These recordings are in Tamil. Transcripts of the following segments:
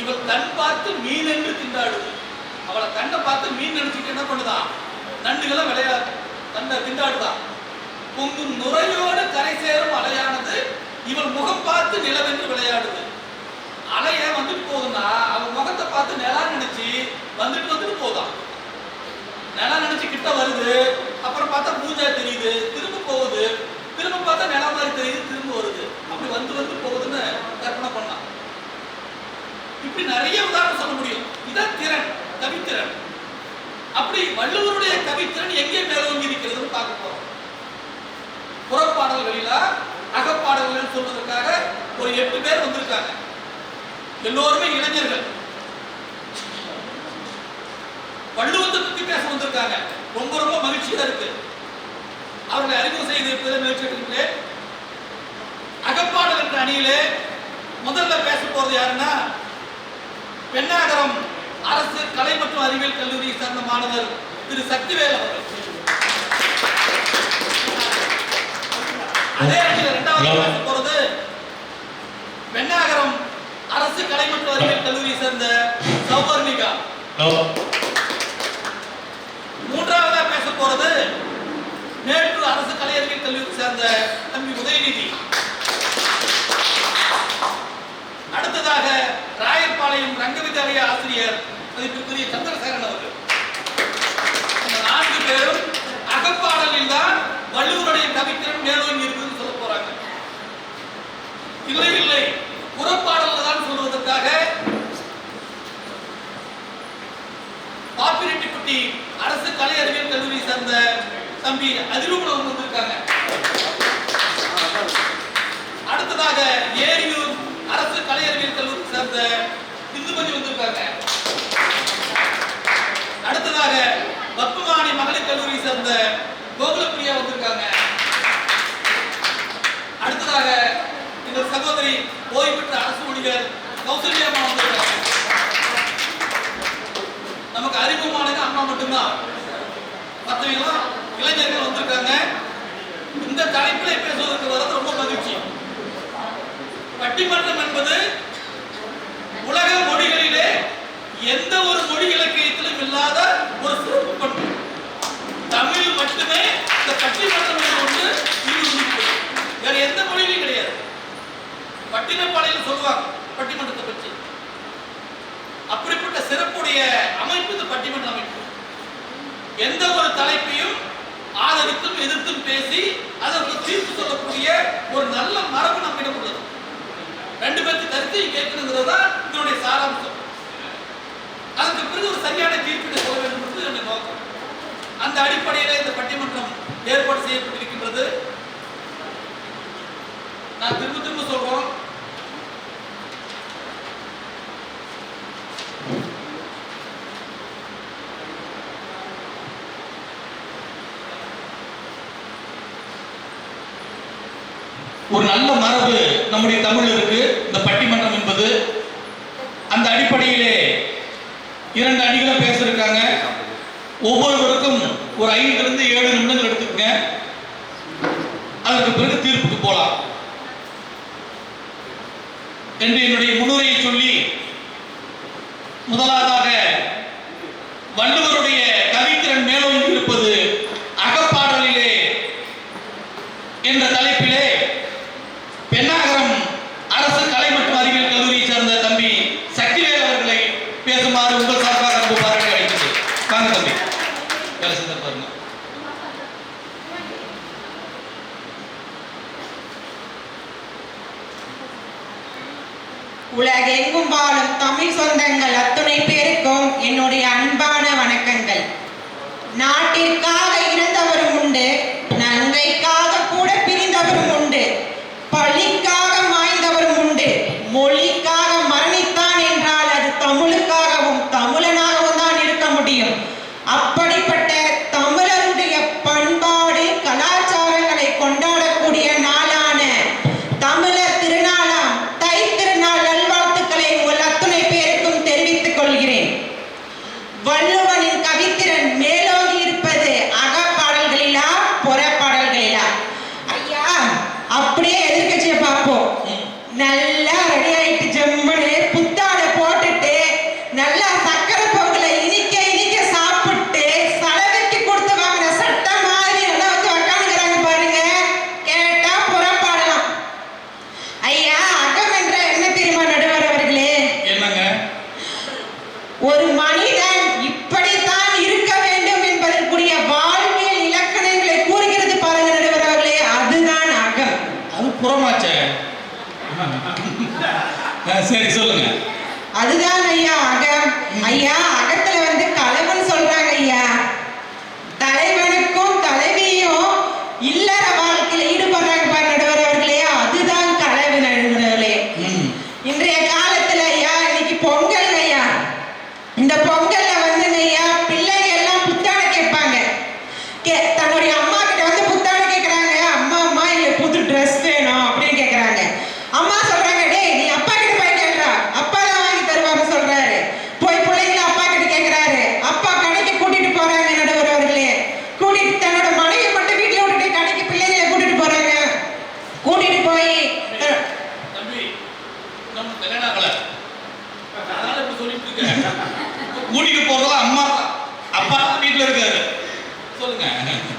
இவள் தன் பார்த்து மீன் என்று திண்டாடுது. அவளை கண்ணை பார்த்து மீன் நினைச்சிட்டு என்ன பண்ணுதான் நண்டுகளை விளையாடு தன்னை திண்டாடுதான் பொங்கும் நுரையோடு கரை சேரும் அலையானது இவள் முகம் பார்த்து நிலவென்று விளையாடுது. அலைய வந்துட்டு போகுதுன்னா அவன் முகத்தை பார்த்து நிலா நினைச்சு வந்துட்டு வந்துட்டு போதான் நிலா நினைச்சு கிட்ட வருது அப்புறம் பார்த்தா பூஜா தெரியுது திரும்ப போகுது. திரும்ப பார்த்தா நிலா மாதிரி தெரியுது திரும்ப வருது. அப்படி வந்து வந்து போகுதுன்னு கற்பனை பண்ணான் இப்படி நிறைய உதாரணம் சொல்ல முடியும். இதான் திறன் கவித்திறன். அப்படி வள்ளுவருடைய கவித்திறன் எங்கே மேலோங்கி இருக்கிறதுன்னு பார்க்க போறோம். புறப்பாடல்களில அகப்பாடல்கள் சொல்வதற்காக ஒரு எட்டு பேர் வந்திருக்காங்க. எல்லோருமே இளைஞர்கள். வள்ளுவத்தை பத்தி பேச வந்திருக்காங்க. ரொம்ப ரொம்ப மகிழ்ச்சியா இருக்கு. அவர்களை அறிமுகம் செய்து இருப்பதை முயற்சி அகப்பாடல் என்ற அணியிலே முதல்ல பேச போறது யாருன்னா பெண்ணாகரம் அரசு கலை மற்றும் அறிவியல் கல்லூரியை சார்ந்த மாணவர் திரு சக்திவேல் அவர்கள். அதே அணியில் இரண்டாவது பேச போறது பெண்ணாகரம் அரசு கலை மற்றும் அறிவியல் கல்லூரியை சேர்ந்த சௌவர்ணிகா மூன்றாவதா பேச போறது மேட்டூர் அரசு கலை அறிவியல் கல்லூரி சேர்ந்த தம்பி உதயநிதி. அடுத்ததாக ராயப்பாளையம் ரங்க வித்யாலய ஆசிரியர் மதிப்பிற்குரிய சந்திரசேகரன் அவர்கள். இந்த நான்கு பேரும் அகப்பாடலில் தான் வள்ளுவருடைய கவித்திறன் மேலோங்கி இருக்குன்னு சொல்ல போறாங்க. இல்லை இல்லை. புறப்பாடல தான் சொல்வதற்காக பாப்பிரெட்டிப்பட்டி அரசு கலை அறிவியல் கல்லூரி சேர்ந்த தம்பி அதிரூபம் வந்திருக்காங்க. அடுத்ததாக ஏரி அறிவியல் சேர்ந்த இந்துமதி வந்திருக்காங்க. அடுத்ததாக பத்மவாணி மகளிர் கல்லூரி சேர்ந்த கோகுலப்பிரியா வந்திருக்காங்க. அடுத்ததாக எங்கள் சகோதரி ஓய்வு பெற்ற அரசு ஊழியர் கௌசல்யம்மா வந்திருக்காங்க. நமக்கு அறிமுகமானது அம்மா மட்டும்தான். மற்றவங்களாம் இளைஞர்கள் வந்திருக்காங்க. இந்த தலைப்பிலே பேசுவதற்கு வரது ரொம்ப மகிழ்ச்சி. பட்டிமன்றம் என்பது உலக மொழிகளிலே எந்த ஒரு மொழி இலக்கியத்திலும் இல்லாத ஒரு சிறப்பு பண்பு. தமிழ் மட்டுமே இந்த பட்டிமன்றம் ஒன்று ஈடுபடுகிறது. வேற எந்த மொழியிலும் கிடையாது. பட்டினப்பாளையில் சொல்லுவாங்க பட்டிமன்றத்தை பற்றி. அப்படிப்பட்ட சிறப்புடைய அமைப்பு இந்த பட்டிமன்ற அமைப்பு. எந்த ஒரு தலைப்பையும் ஆதரித்தும் எதிர்த்தும் பேசி அதற்கு தீர்ப்பு சொல்லக்கூடிய ஒரு நல்ல மரபு நம்மிடம் உள்ளது. ரெண்டு பேருக்கு கருத்தையும் கேட்கணுங்கிறது தான் இதனுடைய சாராம்சம். அதுக்கு பிறகு ஒரு சரியான தீர்ப்பினை சொல்ல வேண்டும் என்பது என்னுடைய நோக்கம். அந்த அடிப்படையில் இந்த பட்டிமன்றம் ஏற்பாடு செய்யப்பட்டிருக்கின்றது. நான் திரும்ப திரும்ப ஒரு நல்ல மரபு நம்முடைய தமிழ் இருக்கு. இந்த பட்டிமன்றம் என்பது அந்த அடிப்படையிலே இரண்டு அணிகளும் பேசியிருக்காங்க. ஒவ்வொருவருக்கும் ஒரு ஐந்துல இருந்து ஏழு நிமிடங்கள் எடுத்துக்கங்க. அதற்கு பிறகு தீர்ப்புக்கு போலாம். என்று என்னுடைய முன்னுரையை சொல்லி முதலாவதாக வள்ளுவர் கவித்திறன் மேலோங்கி இருப்பது அகப்பாடலிலே என்ற தலைப்பிலே பெண்ணாகரம் அரசு கலை மற்றும் அறிவியல் கல்லூரியை சேர்ந்த தம்பி சக்திவேல் அவர்களை பேசுமாறு உங்கள் சார்பாக அன்பு பாராட்டி அழைக்கிறது வாங்க தம்பி வேலை செஞ்சு பாருங்க உலகெங்கும் வாழும் தமிழ் சொந்தங்கள் அத்துணை பேருக்கும் என்னுடைய அன்பான வணக்கங்கள். நாட்டிற்காக இறந்தவரும் உண்டு நன்மைக்காக கூட பிரிந்தவரும் உண்டு. சரி சொல்லுங்க. அதுதான் ஐயா அக. ஐயா அக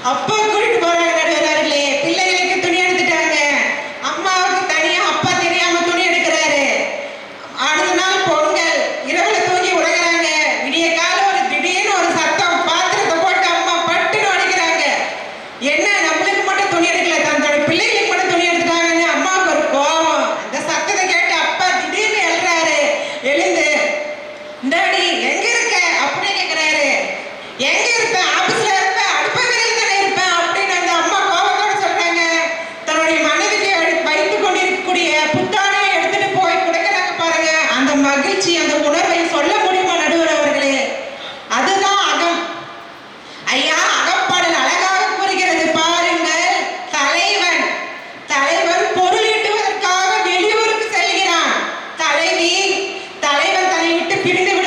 அப்பா பிரிந்து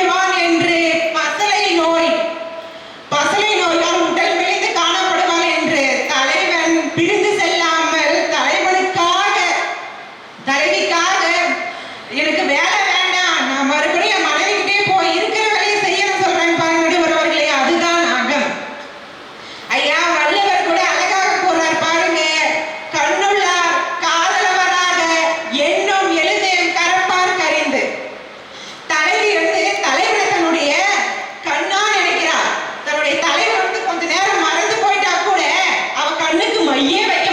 Give.